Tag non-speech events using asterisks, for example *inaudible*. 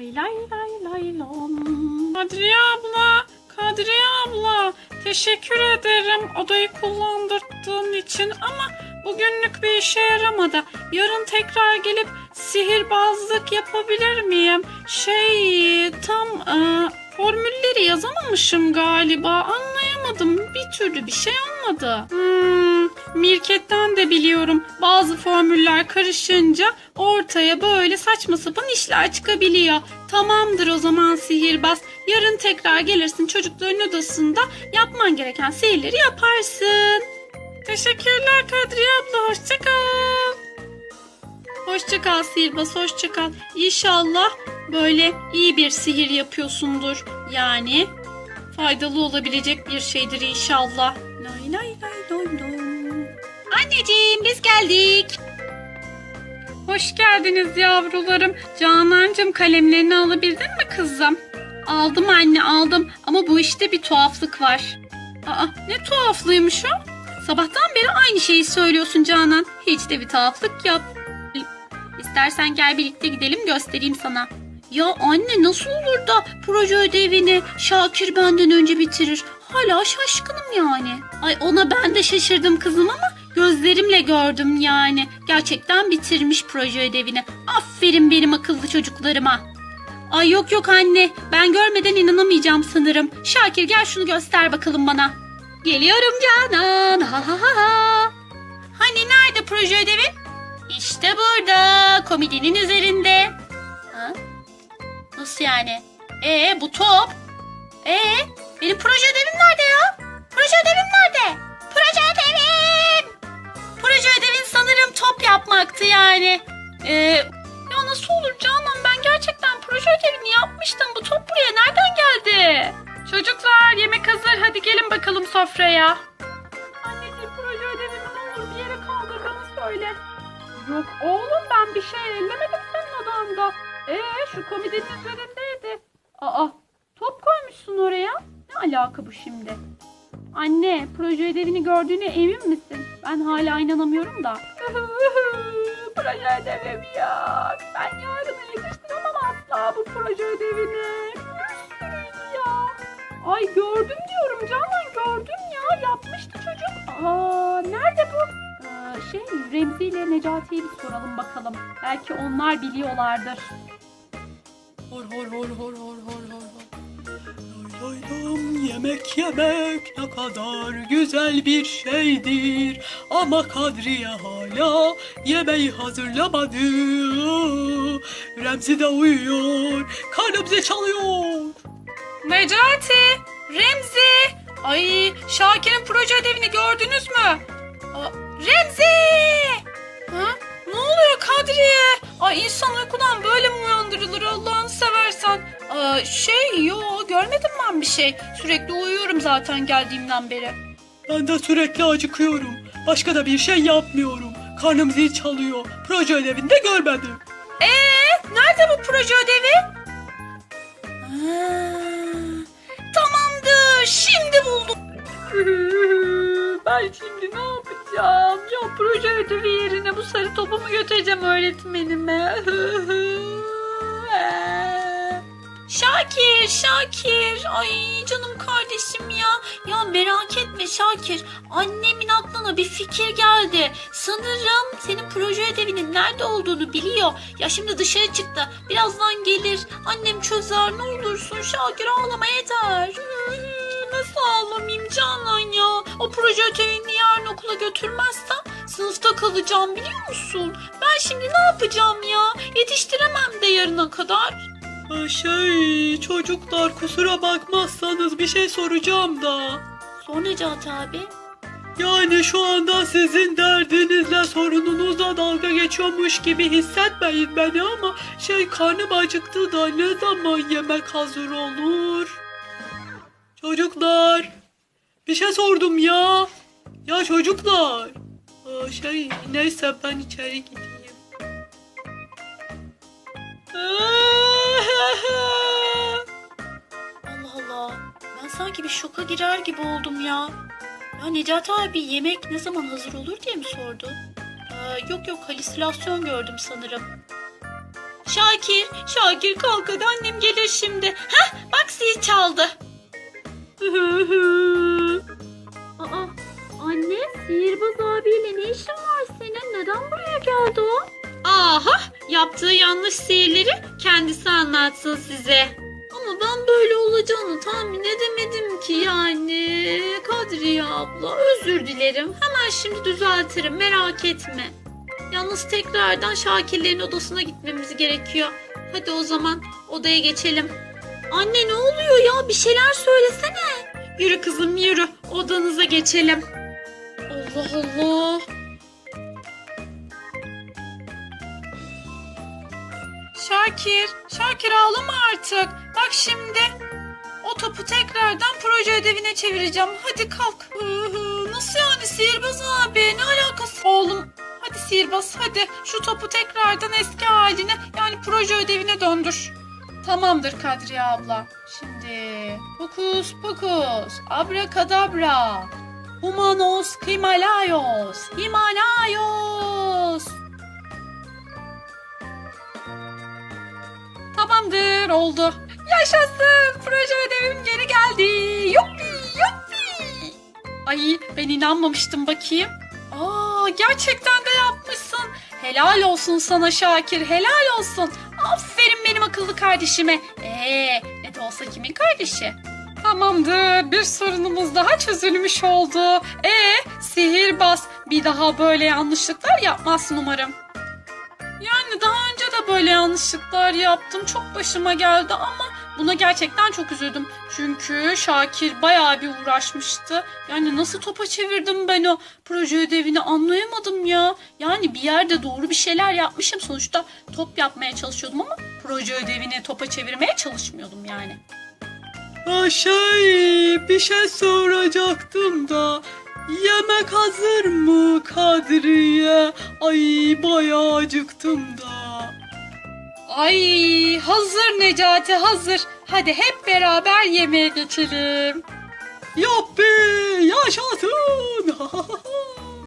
Lay lay lay lom. Kadriye abla, Kadriye abla. Teşekkür ederim odayı kullandırdığın için ama bugünlük bir işe yaramadı. Yarın tekrar gelip sihirbazlık yapabilir miyim? Şey tam e, formülleri yazamamışım galiba. Anlayamadım. Bir türlü bir şey olmadı. Hmm, Mirket'ten de biliyorum. Bazı formüller karışınca ortaya böyle saçma sapan işler çıkabiliyor. Tamamdır o zaman sihirbaz. Yarın tekrar gelirsin çocukların odasında yapman gereken sihirleri yaparsın. Teşekkürler Kadriye abla. Hoşça kal. Hoşça kal sihirbaz. Hoşça kal. İnşallah böyle iyi bir sihir yapıyorsundur. Yani faydalı olabilecek bir şeydir inşallah. Lay lay lay lay lay. Anneciğim biz geldik. Hoş geldiniz yavrularım. Canancığım kalemlerini alabildin mi kızım? Aldım anne aldım ama bu işte bir tuhaflık var. Aa ne tuhaflıymış o? Sabahtan beri aynı şeyi söylüyorsun Canan. Hiç de bir tuhaflık yok. İstersen gel birlikte gidelim göstereyim sana. Ya anne nasıl olur da proje ödevini Şakir benden önce bitirir? Hala şaşkınım yani. Ay ona ben de şaşırdım kızım ama gözlerimle gördüm yani. Gerçekten bitirmiş proje ödevini. Aferin benim akıllı çocuklarıma. Ay yok yok anne ben görmeden inanamayacağım sanırım. Şakir gel şunu göster bakalım bana. Geliyorum Canan. Ha ha ha ha. Hani nerede proje ödevin? İşte burada komedinin üzerinde. Ha? Nasıl yani? Ee bu top? Ee benim proje ödevim nerede ya? Proje ödevim nerede? Proje ödevim! Proje ödevin sanırım top yapmaktı yani. Ee, ya nasıl olur Canan ben gerçekten proje ödevini yapmıştım. Bu top buraya nereden geldi? Çocuklar yemek hazır hadi gelin bakalım sofraya. Anneciğim proje ödevimi ne olur bir yere kaldır bana söyle. Yok oğlum ben bir şey ellemedim senin odanda. Ee şu komedinin üzerindeydi. Aa top koymuşsun oraya. Alaka bu şimdi? Anne proje ödevini gördüğüne emin misin? Ben hala inanamıyorum da. *laughs* proje ödevim yok. Ben yarına yetiştiremem asla bu proje ödevini. Ya. Ay gördüm diyorum Canan gördüm ya. Yapmıştı çocuk. Aa nerede bu? Ee, şey Remzi ile Necati'ye bir soralım bakalım. Belki onlar biliyorlardır. Hor hor hor hor hor yemek yemek ne kadar güzel bir şeydir. Ama Kadriye hala yemeği hazırlamadı. Remzi de uyuyor. Karnım zil çalıyor. Necati, Remzi. Ay Şakir'in proje ödevini gördünüz mü? Aa, Remzi! Ha? Ne oluyor Kadriye? Ay insan uykudan böyle mi uyandırılır Allah'ını seversen? Aa, şey yo görmedim ben bir şey. Sürekli uyuyorum zaten geldiğimden beri. Ben de sürekli acıkıyorum. Başka da bir şey yapmıyorum. Karnım zil çalıyor. Proje ödevinde görmedim. Ee, nerede bu proje ödevi? Ha, tamamdır, şimdi buldum. *laughs* ben şimdi ne yapacağım? Ya proje ödevi yerine bu sarı topumu götüreceğim öğretmenime. *laughs* Şakir, Şakir. Ay canım kardeşim ya. Ya merak etme Şakir. Annemin aklına bir fikir geldi. Sanırım senin proje ödevinin nerede olduğunu biliyor. Ya şimdi dışarı çıktı. Birazdan gelir. Annem çözer. Ne olursun Şakir ağlama yeter. *laughs* Nasıl ağlamayayım Canan ya? O proje ödevini yarın okula götürmezsem sınıfta kalacağım biliyor musun? Ben şimdi ne yapacağım ya? Yetiştiremem de yarına kadar. Ha, Şey çocuklar kusura bakmazsanız bir şey soracağım da. Sor Necati abi. Yani şu anda sizin derdinizle sorununuzla dalga geçiyormuş gibi hissetmeyin beni ama şey karnım acıktı da ne zaman yemek hazır olur? Çocuklar bir şey sordum ya. Ya çocuklar. Aa, şey neyse ben içeri gideyim. Allah Allah. Ben sanki bir şoka girer gibi oldum ya. Ya Necati abi yemek ne zaman hazır olur diye mi sordu? Ee, yok yok halüsinasyon gördüm sanırım. Şakir, Şakir kalk hadi annem gelir şimdi. Hah bak zil çaldı. *laughs* Aa, anne sihirbaz abiyle ne işin var senin? Neden buraya geldi o? Aha yaptığı yanlış sihirleri kendisi anlatsın size. Ama ben böyle olacağını tahmin edemedim ki yani. Kadriye abla özür dilerim. Hemen şimdi düzeltirim merak etme. Yalnız tekrardan Şakirlerin odasına gitmemiz gerekiyor. Hadi o zaman odaya geçelim. Anne ne oluyor ya bir şeyler söylesene. Yürü kızım yürü odanıza geçelim. Allah Allah. Şakir, Şakir ağlama artık. Bak şimdi o topu tekrardan proje ödevine çevireceğim. Hadi kalk. Nasıl yani sihirbaz abi? Ne alakası? Oğlum hadi sihirbaz hadi şu topu tekrardan eski haline yani proje ödevine döndür. Tamamdır Kadriye abla. Şimdi hokus pokus abrakadabra humanos himalayos himalayos Tamamdır oldu. Yaşasın proje ödevim geri geldi. Yuppi yuppi. Ay ben inanmamıştım bakayım. Aa gerçekten de yapmışsın. Helal olsun sana Şakir helal olsun. Aferin benim akıllı kardeşime. Ee ne de olsa kimin kardeşi? Tamamdır bir sorunumuz daha çözülmüş oldu. Ee sihirbaz bir daha böyle yanlışlıklar yapmazsın umarım. Yani daha önce de böyle yanlışlıklar yaptım. Çok başıma geldi ama buna gerçekten çok üzüldüm. Çünkü Şakir bayağı bir uğraşmıştı. Yani nasıl topa çevirdim ben o proje ödevini anlayamadım ya. Yani bir yerde doğru bir şeyler yapmışım. Sonuçta top yapmaya çalışıyordum ama proje ödevini topa çevirmeye çalışmıyordum yani. Ha şey bir şey soracaktım da yemek hazır mı Kadriye? Ay bayağı acıktım da. Ay hazır Necati hazır. Hadi hep beraber yemeğe geçelim. Yuppi yaşasın. *laughs*